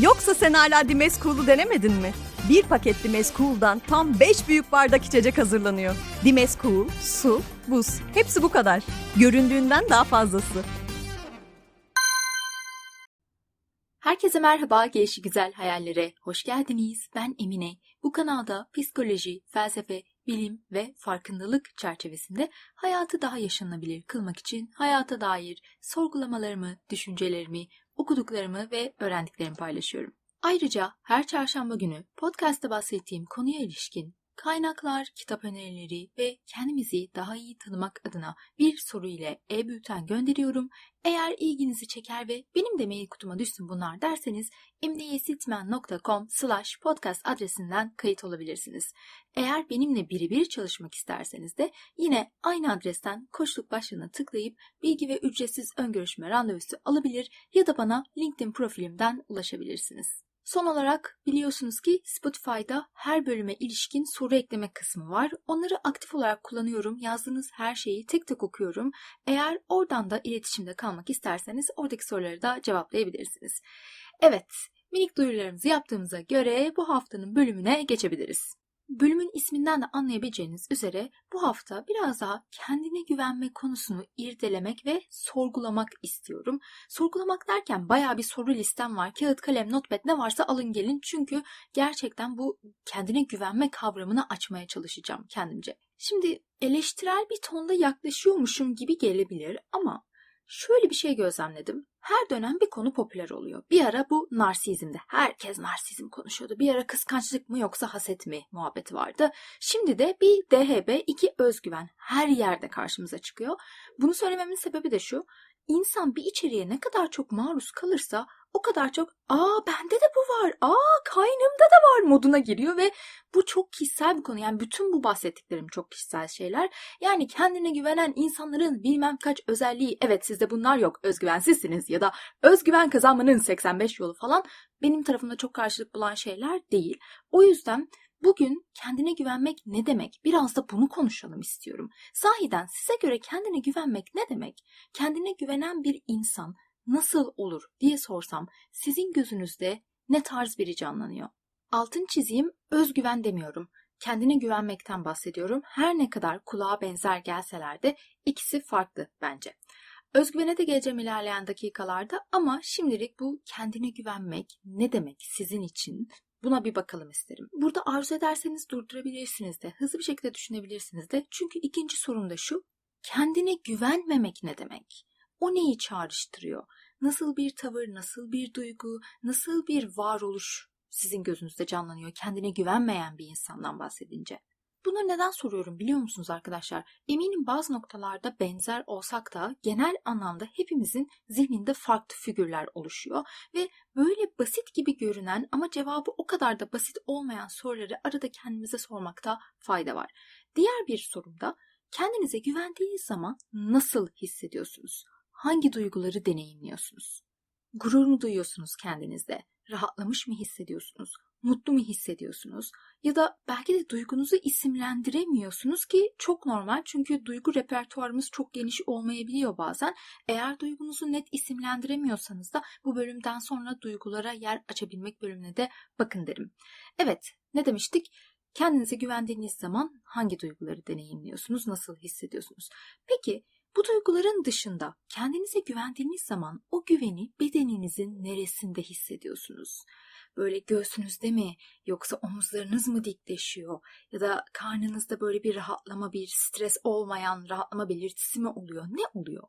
Yoksa sen hala Dimes Cool'u denemedin mi? Bir paket Dimes Cool'dan tam 5 büyük bardak içecek hazırlanıyor. Dimes Cool, su, buz. Hepsi bu kadar. Göründüğünden daha fazlası. Herkese merhaba, gelişi güzel hayallere hoş geldiniz. Ben Emine. Bu kanalda psikoloji, felsefe, bilim ve farkındalık çerçevesinde hayatı daha yaşanabilir kılmak için hayata dair sorgulamalarımı, düşüncelerimi, okuduklarımı ve öğrendiklerimi paylaşıyorum. Ayrıca her çarşamba günü podcast'ta bahsettiğim konuya ilişkin kaynaklar, kitap önerileri ve kendimizi daha iyi tanımak adına bir soru ile e-bülten gönderiyorum. Eğer ilginizi çeker ve benim de mail kutuma düşsün bunlar derseniz imdiyesitmen.com slash podcast adresinden kayıt olabilirsiniz. Eğer benimle birebir çalışmak isterseniz de yine aynı adresten koşluk başlığına tıklayıp bilgi ve ücretsiz ön görüşme randevusu alabilir ya da bana LinkedIn profilimden ulaşabilirsiniz. Son olarak biliyorsunuz ki Spotify'da her bölüme ilişkin soru ekleme kısmı var. Onları aktif olarak kullanıyorum. Yazdığınız her şeyi tek tek okuyorum. Eğer oradan da iletişimde kalmak isterseniz oradaki soruları da cevaplayabilirsiniz. Evet, minik duyurularımızı yaptığımıza göre bu haftanın bölümüne geçebiliriz. Bölümün isminden de anlayabileceğiniz üzere bu hafta biraz daha kendine güvenme konusunu irdelemek ve sorgulamak istiyorum. Sorgulamak derken baya bir soru listem var. Kağıt, kalem, notepad ne varsa alın gelin. Çünkü gerçekten bu kendine güvenme kavramını açmaya çalışacağım kendimce. Şimdi eleştirel bir tonda yaklaşıyormuşum gibi gelebilir ama şöyle bir şey gözlemledim. Her dönem bir konu popüler oluyor. Bir ara bu narsizmdi. Herkes narsizm konuşuyordu. Bir ara kıskançlık mı yoksa haset mi muhabbeti vardı. Şimdi de bir DHB, iki özgüven her yerde karşımıza çıkıyor. Bunu söylememin sebebi de şu. İnsan bir içeriğe ne kadar çok maruz kalırsa o kadar çok aa bende de bu var, aa kaynımda da var moduna giriyor ve bu çok kişisel bir konu. Yani bütün bu bahsettiklerim çok kişisel şeyler. Yani kendine güvenen insanların bilmem kaç özelliği evet sizde bunlar yok özgüvensizsiniz ya da özgüven kazanmanın 85 yolu falan benim tarafımda çok karşılık bulan şeyler değil. O yüzden Bugün kendine güvenmek ne demek? Biraz da bunu konuşalım istiyorum. Sahiden size göre kendine güvenmek ne demek? Kendine güvenen bir insan nasıl olur diye sorsam sizin gözünüzde ne tarz biri canlanıyor? Altın çizeyim özgüven demiyorum. Kendine güvenmekten bahsediyorum. Her ne kadar kulağa benzer gelseler de ikisi farklı bence. Özgüvene de geleceğim ilerleyen dakikalarda ama şimdilik bu kendine güvenmek ne demek sizin için Buna bir bakalım isterim. Burada arzu ederseniz durdurabilirsiniz de, hızlı bir şekilde düşünebilirsiniz de. Çünkü ikinci sorum da şu. Kendine güvenmemek ne demek? O neyi çağrıştırıyor? Nasıl bir tavır, nasıl bir duygu, nasıl bir varoluş sizin gözünüzde canlanıyor kendine güvenmeyen bir insandan bahsedince? Bunları neden soruyorum biliyor musunuz arkadaşlar? Eminim bazı noktalarda benzer olsak da genel anlamda hepimizin zihninde farklı figürler oluşuyor ve böyle basit gibi görünen ama cevabı o kadar da basit olmayan soruları arada kendimize sormakta fayda var. Diğer bir sorumda kendinize güvendiğiniz zaman nasıl hissediyorsunuz? Hangi duyguları deneyimliyorsunuz? Gurur mu duyuyorsunuz kendinizde? Rahatlamış mı hissediyorsunuz? Mutlu mu hissediyorsunuz? Ya da belki de duygunuzu isimlendiremiyorsunuz ki çok normal çünkü duygu repertuarımız çok geniş olmayabiliyor bazen. Eğer duygunuzu net isimlendiremiyorsanız da bu bölümden sonra duygulara yer açabilmek bölümüne de bakın derim. Evet, ne demiştik? Kendinize güvendiğiniz zaman hangi duyguları deneyimliyorsunuz, nasıl hissediyorsunuz? Peki bu duyguların dışında kendinize güvendiğiniz zaman o güveni bedeninizin neresinde hissediyorsunuz? Böyle göğsünüzde mi yoksa omuzlarınız mı dikleşiyor ya da karnınızda böyle bir rahatlama, bir stres olmayan rahatlama belirtisi mi oluyor? Ne oluyor?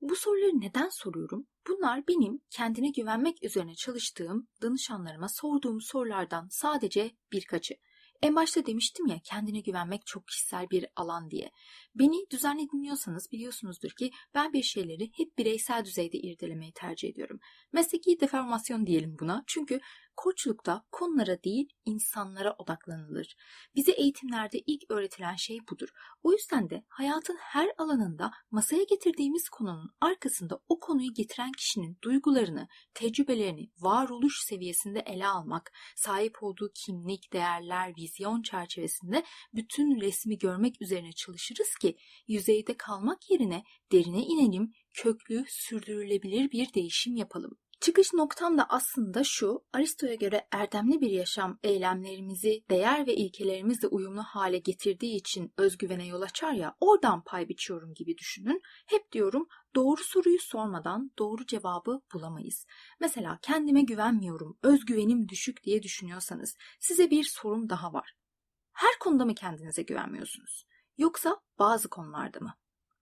Bu soruları neden soruyorum? Bunlar benim kendine güvenmek üzerine çalıştığım danışanlarıma sorduğum sorulardan sadece birkaçı. En başta demiştim ya kendine güvenmek çok kişisel bir alan diye. Beni düzenli dinliyorsanız biliyorsunuzdur ki ben bir şeyleri hep bireysel düzeyde irdelemeyi tercih ediyorum. Mesleki deformasyon diyelim buna. Çünkü koçlukta konulara değil insanlara odaklanılır. Bize eğitimlerde ilk öğretilen şey budur. O yüzden de hayatın her alanında masaya getirdiğimiz konunun arkasında o konuyu getiren kişinin duygularını, tecrübelerini varoluş seviyesinde ele almak, sahip olduğu kimlik, değerler, vizyon çerçevesinde bütün resmi görmek üzerine çalışırız ki yüzeyde kalmak yerine derine inelim, köklü, sürdürülebilir bir değişim yapalım. Çıkış noktam da aslında şu, Aristo'ya göre erdemli bir yaşam eylemlerimizi değer ve ilkelerimizle uyumlu hale getirdiği için özgüvene yol açar ya, oradan pay biçiyorum gibi düşünün. Hep diyorum doğru soruyu sormadan doğru cevabı bulamayız. Mesela kendime güvenmiyorum, özgüvenim düşük diye düşünüyorsanız size bir sorum daha var. Her konuda mı kendinize güvenmiyorsunuz? Yoksa bazı konularda mı?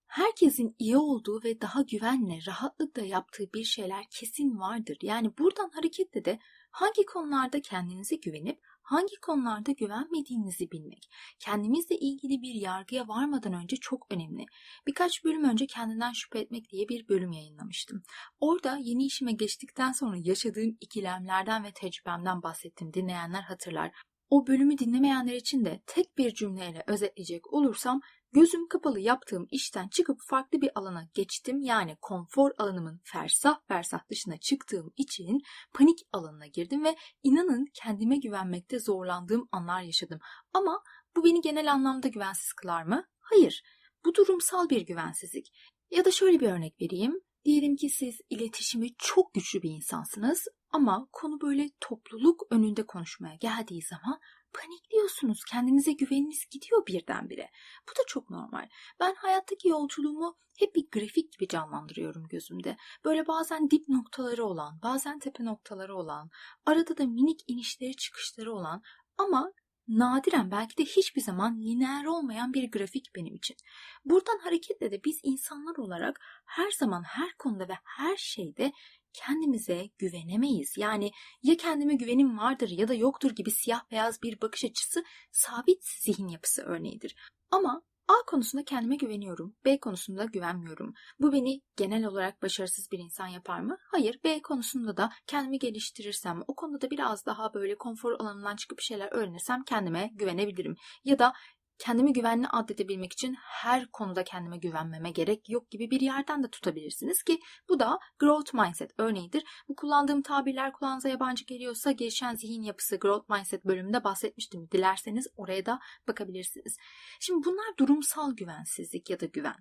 Herkesin iyi olduğu ve daha güvenle, rahatlıkla yaptığı bir şeyler kesin vardır. Yani buradan hareketle de hangi konularda kendinize güvenip hangi konularda güvenmediğinizi bilmek, kendimizle ilgili bir yargıya varmadan önce çok önemli. Birkaç bölüm önce kendinden şüphe etmek diye bir bölüm yayınlamıştım. Orada yeni işime geçtikten sonra yaşadığım ikilemlerden ve tecrübemden bahsettim. Dinleyenler hatırlar. O bölümü dinlemeyenler için de tek bir cümleyle özetleyecek olursam Gözüm kapalı yaptığım işten çıkıp farklı bir alana geçtim. Yani konfor alanımın fersah fersah dışına çıktığım için panik alanına girdim ve inanın kendime güvenmekte zorlandığım anlar yaşadım. Ama bu beni genel anlamda güvensiz kılar mı? Hayır. Bu durumsal bir güvensizlik. Ya da şöyle bir örnek vereyim. Diyelim ki siz iletişimi çok güçlü bir insansınız ama konu böyle topluluk önünde konuşmaya geldiği zaman panikliyorsunuz. Kendinize güveniniz gidiyor birdenbire. Bu da çok normal. Ben hayattaki yolculuğumu hep bir grafik gibi canlandırıyorum gözümde. Böyle bazen dip noktaları olan, bazen tepe noktaları olan, arada da minik inişleri çıkışları olan ama nadiren belki de hiçbir zaman lineer olmayan bir grafik benim için. Buradan hareketle de biz insanlar olarak her zaman her konuda ve her şeyde kendimize güvenemeyiz. Yani ya kendime güvenim vardır ya da yoktur gibi siyah beyaz bir bakış açısı sabit zihin yapısı örneğidir. Ama A konusunda kendime güveniyorum, B konusunda güvenmiyorum. Bu beni genel olarak başarısız bir insan yapar mı? Hayır. B konusunda da kendimi geliştirirsem, o konuda da biraz daha böyle konfor alanından çıkıp şeyler öğrenirsem kendime güvenebilirim. Ya da kendimi güvenli addedebilmek için her konuda kendime güvenmeme gerek yok gibi bir yerden de tutabilirsiniz ki bu da growth mindset örneğidir. Bu kullandığım tabirler kulağınıza yabancı geliyorsa gelişen zihin yapısı growth mindset bölümünde bahsetmiştim. Dilerseniz oraya da bakabilirsiniz. Şimdi bunlar durumsal güvensizlik ya da güven.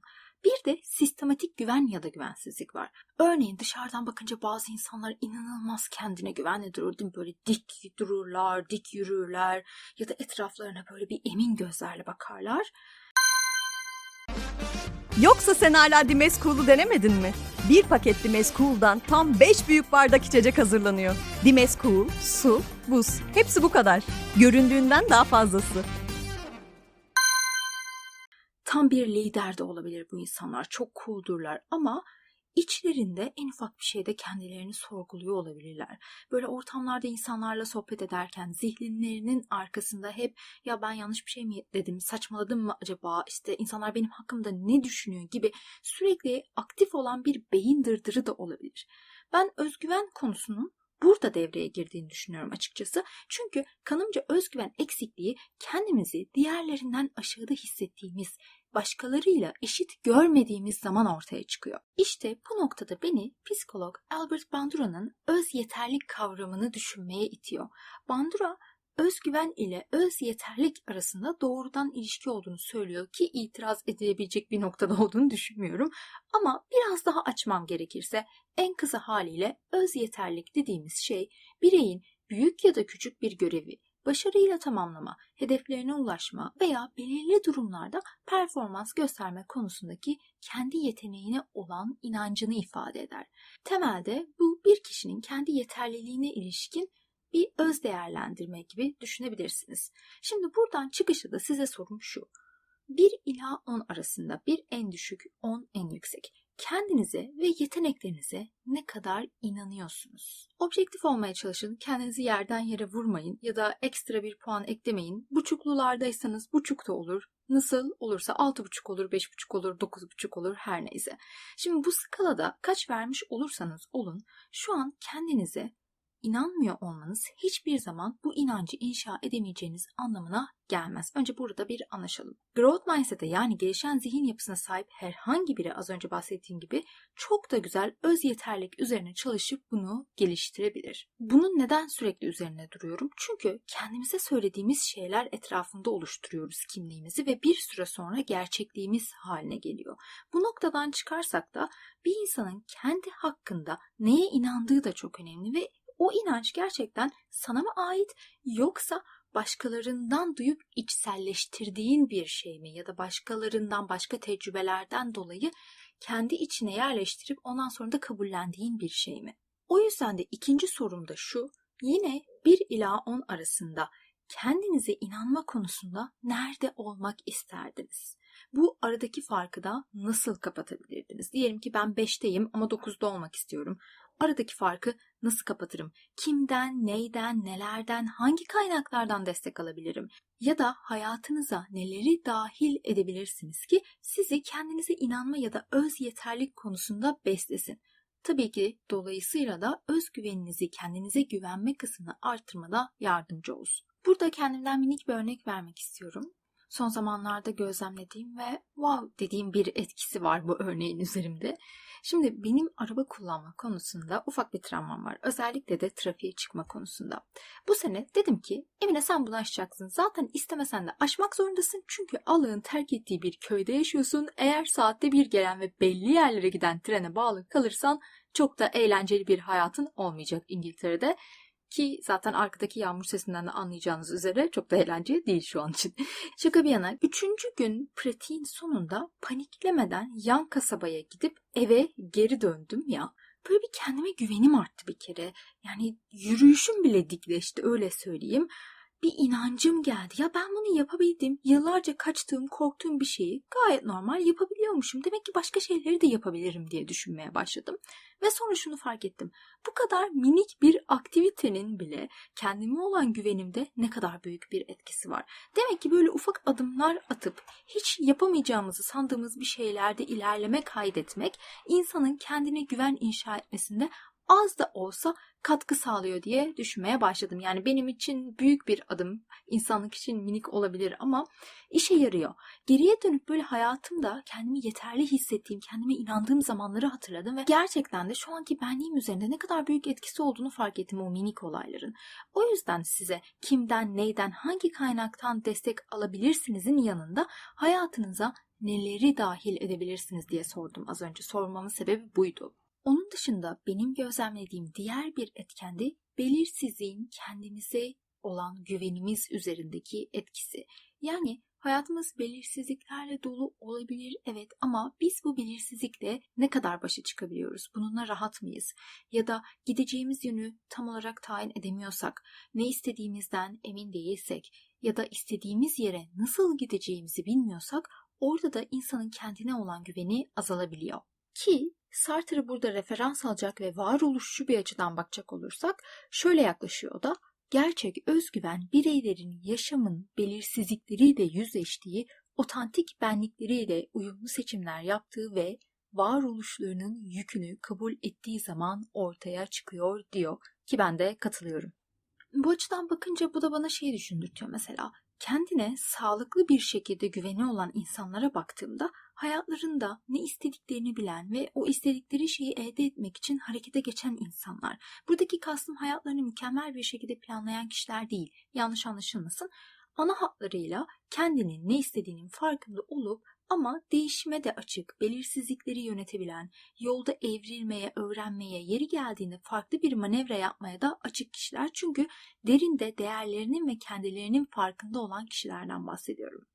Bir de sistematik güven ya da güvensizlik var. Örneğin dışarıdan bakınca bazı insanlar inanılmaz kendine güvenli durur değil mi? Böyle dik dururlar, dik yürürler ya da etraflarına böyle bir emin gözlerle bakarlar. Yoksa sen hala Dimes Cool'u denemedin mi? Bir paket Dimes Cool'dan tam 5 büyük bardak içecek hazırlanıyor. Dimes Cool, su, buz. Hepsi bu kadar. Göründüğünden daha fazlası. Tam bir lider de olabilir bu insanlar. Çok cool'durlar ama içlerinde en ufak bir şeyde kendilerini sorguluyor olabilirler. Böyle ortamlarda insanlarla sohbet ederken zihinlerinin arkasında hep ya ben yanlış bir şey mi dedim, saçmaladım mı acaba, işte insanlar benim hakkımda ne düşünüyor gibi sürekli aktif olan bir beyin dırdırı da olabilir. Ben özgüven konusunun burada devreye girdiğini düşünüyorum açıkçası. Çünkü kanımca özgüven eksikliği kendimizi diğerlerinden aşağıda hissettiğimiz, başkalarıyla eşit görmediğimiz zaman ortaya çıkıyor. İşte bu noktada beni psikolog Albert Bandura'nın öz yeterlik kavramını düşünmeye itiyor. Bandura özgüven ile öz yeterlik arasında doğrudan ilişki olduğunu söylüyor ki itiraz edilebilecek bir noktada olduğunu düşünmüyorum. Ama biraz daha açmam gerekirse en kısa haliyle öz yeterlik dediğimiz şey bireyin büyük ya da küçük bir görevi başarıyla tamamlama, hedeflerine ulaşma veya belirli durumlarda performans gösterme konusundaki kendi yeteneğine olan inancını ifade eder. Temelde bu bir kişinin kendi yeterliliğine ilişkin bir öz değerlendirme gibi düşünebilirsiniz. Şimdi buradan çıkışta da size sorum şu. 1 ila 10 arasında bir en düşük, 10 en yüksek. Kendinize ve yeteneklerinize ne kadar inanıyorsunuz? Objektif olmaya çalışın, kendinizi yerden yere vurmayın ya da ekstra bir puan eklemeyin. Buçuklulardaysanız buçuk da olur, Nasıl olursa 6,5 olur, 5,5 olur, 9,5 olur her neyse. Şimdi bu skalada kaç vermiş olursanız olun şu an kendinize inanmıyor olmanız hiçbir zaman bu inancı inşa edemeyeceğiniz anlamına gelmez. Önce burada bir anlaşalım. Growth mindset'e yani gelişen zihin yapısına sahip herhangi biri az önce bahsettiğim gibi çok da güzel öz yeterlik üzerine çalışıp bunu geliştirebilir. Bunun neden sürekli üzerine duruyorum? Çünkü kendimize söylediğimiz şeyler etrafında oluşturuyoruz kimliğimizi ve bir süre sonra gerçekliğimiz haline geliyor. Bu noktadan çıkarsak da bir insanın kendi hakkında neye inandığı da çok önemli ve o inanç gerçekten sana mı ait yoksa başkalarından duyup içselleştirdiğin bir şey mi ya da başkalarından başka tecrübelerden dolayı kendi içine yerleştirip ondan sonra da kabullendiğin bir şey mi? O yüzden de ikinci sorum da şu. Yine 1 ila 10 arasında kendinize inanma konusunda nerede olmak isterdiniz? Bu aradaki farkı da nasıl kapatabilirdiniz? Diyelim ki ben 5'teyim ama 9'da olmak istiyorum. Aradaki farkı nasıl kapatırım? Kimden, neyden, nelerden, hangi kaynaklardan destek alabilirim? Ya da hayatınıza neleri dahil edebilirsiniz ki sizi kendinize inanma ya da öz yeterlik konusunda beslesin? Tabii ki dolayısıyla da özgüveninizi, kendinize güvenme kısmını artırmada yardımcı olsun. Burada kendimden minik bir örnek vermek istiyorum. Son zamanlarda gözlemlediğim ve wow dediğim bir etkisi var bu örneğin üzerimde. Şimdi benim araba kullanma konusunda ufak bir travmam var. Özellikle de trafiğe çıkma konusunda. Bu sene dedim ki Emine sen bunu aşacaksın. Zaten istemesen de aşmak zorundasın. Çünkü Allah'ın terk ettiği bir köyde yaşıyorsun. Eğer saatte bir gelen ve belli yerlere giden trene bağlı kalırsan çok da eğlenceli bir hayatın olmayacak İngiltere'de. Ki zaten arkadaki yağmur sesinden de anlayacağınız üzere çok da eğlenceli değil şu an için. Şaka bir yana üçüncü gün pratiğin sonunda paniklemeden yan kasabaya gidip eve geri döndüm ya. Böyle bir kendime güvenim arttı bir kere. Yani yürüyüşüm bile dikleşti öyle söyleyeyim bir inancım geldi. Ya ben bunu yapabildim. Yıllarca kaçtığım, korktuğum bir şeyi gayet normal yapabiliyormuşum. Demek ki başka şeyleri de yapabilirim diye düşünmeye başladım. Ve sonra şunu fark ettim. Bu kadar minik bir aktivitenin bile kendime olan güvenimde ne kadar büyük bir etkisi var. Demek ki böyle ufak adımlar atıp hiç yapamayacağımızı sandığımız bir şeylerde ilerleme kaydetmek insanın kendine güven inşa etmesinde az da olsa katkı sağlıyor diye düşünmeye başladım. Yani benim için büyük bir adım, insanlık için minik olabilir ama işe yarıyor. Geriye dönüp böyle hayatımda kendimi yeterli hissettiğim, kendime inandığım zamanları hatırladım ve gerçekten de şu anki benliğim üzerinde ne kadar büyük etkisi olduğunu fark ettim o minik olayların. O yüzden size kimden, neyden, hangi kaynaktan destek alabilirsinizin yanında hayatınıza neleri dahil edebilirsiniz diye sordum az önce. Sormamın sebebi buydu. Onun dışında benim gözlemlediğim diğer bir etken de belirsizliğin kendimize olan güvenimiz üzerindeki etkisi. Yani hayatımız belirsizliklerle dolu olabilir evet ama biz bu belirsizlikle ne kadar başa çıkabiliyoruz? Bununla rahat mıyız? Ya da gideceğimiz yönü tam olarak tayin edemiyorsak, ne istediğimizden emin değilsek ya da istediğimiz yere nasıl gideceğimizi bilmiyorsak orada da insanın kendine olan güveni azalabiliyor. Ki Sartre'ı burada referans alacak ve varoluşçu bir açıdan bakacak olursak şöyle yaklaşıyor da. Gerçek özgüven bireylerin yaşamın belirsizlikleriyle yüzleştiği, otantik benlikleriyle uyumlu seçimler yaptığı ve varoluşlarının yükünü kabul ettiği zaman ortaya çıkıyor diyor ki ben de katılıyorum. Bu açıdan bakınca bu da bana şey düşündürtüyor mesela kendine sağlıklı bir şekilde güveni olan insanlara baktığımda hayatlarında ne istediklerini bilen ve o istedikleri şeyi elde etmek için harekete geçen insanlar. Buradaki kastım hayatlarını mükemmel bir şekilde planlayan kişiler değil. Yanlış anlaşılmasın. Ana hatlarıyla kendinin ne istediğinin farkında olup ama değişime de açık, belirsizlikleri yönetebilen, yolda evrilmeye, öğrenmeye, yeri geldiğinde farklı bir manevra yapmaya da açık kişiler. Çünkü derinde değerlerinin ve kendilerinin farkında olan kişilerden bahsediyorum.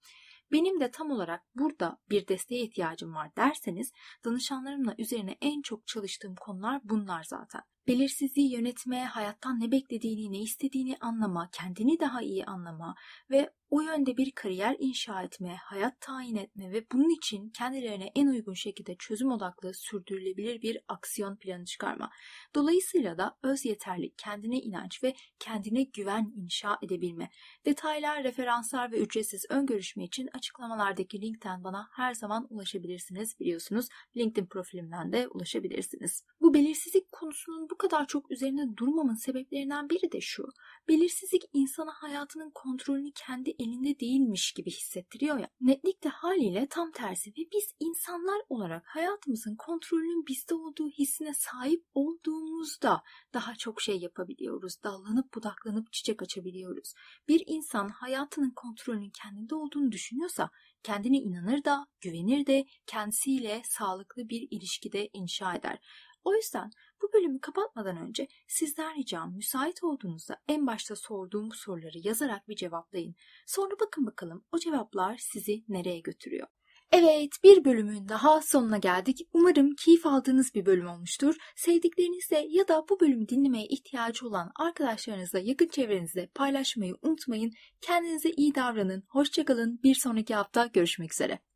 Benim de tam olarak burada bir desteğe ihtiyacım var derseniz danışanlarımla üzerine en çok çalıştığım konular bunlar zaten. Belirsizliği yönetme, hayattan ne beklediğini, ne istediğini anlama, kendini daha iyi anlama ve o yönde bir kariyer inşa etme, hayat tayin etme ve bunun için kendilerine en uygun şekilde çözüm odaklı sürdürülebilir bir aksiyon planı çıkarma. Dolayısıyla da öz yeterlik, kendine inanç ve kendine güven inşa edebilme. Detaylar, referanslar ve ücretsiz ön görüşme için açıklamalardaki linkten bana her zaman ulaşabilirsiniz biliyorsunuz. LinkedIn profilimden de ulaşabilirsiniz. Bu belirsizlik konusunun bu kadar çok üzerinde durmamın sebeplerinden biri de şu. Belirsizlik insana hayatının kontrolünü kendi elinde değilmiş gibi hissettiriyor ya. Netlik de haliyle tam tersi ve biz insanlar olarak hayatımızın kontrolünün bizde olduğu hissine sahip olduğumuzda daha çok şey yapabiliyoruz. Dallanıp budaklanıp çiçek açabiliyoruz. Bir insan hayatının kontrolünün kendinde olduğunu düşünüyorsa kendine inanır da, güvenir de, kendisiyle sağlıklı bir ilişkide inşa eder. O yüzden bu bölümü kapatmadan önce sizden ricam müsait olduğunuzda en başta sorduğum soruları yazarak bir cevaplayın. Sonra bakın bakalım o cevaplar sizi nereye götürüyor. Evet, bir bölümün daha sonuna geldik. Umarım keyif aldığınız bir bölüm olmuştur. Sevdiklerinizle ya da bu bölümü dinlemeye ihtiyacı olan arkadaşlarınızla yakın çevrenizde paylaşmayı unutmayın. Kendinize iyi davranın. Hoşçakalın. Bir sonraki hafta görüşmek üzere.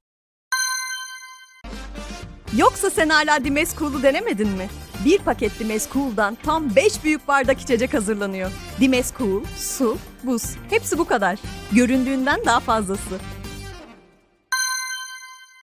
Yoksa sen hala Dimes Cool'u denemedin mi? Bir paket Dimes Cool'dan tam 5 büyük bardak içecek hazırlanıyor. Dimes Cool, su, buz. Hepsi bu kadar. Göründüğünden daha fazlası.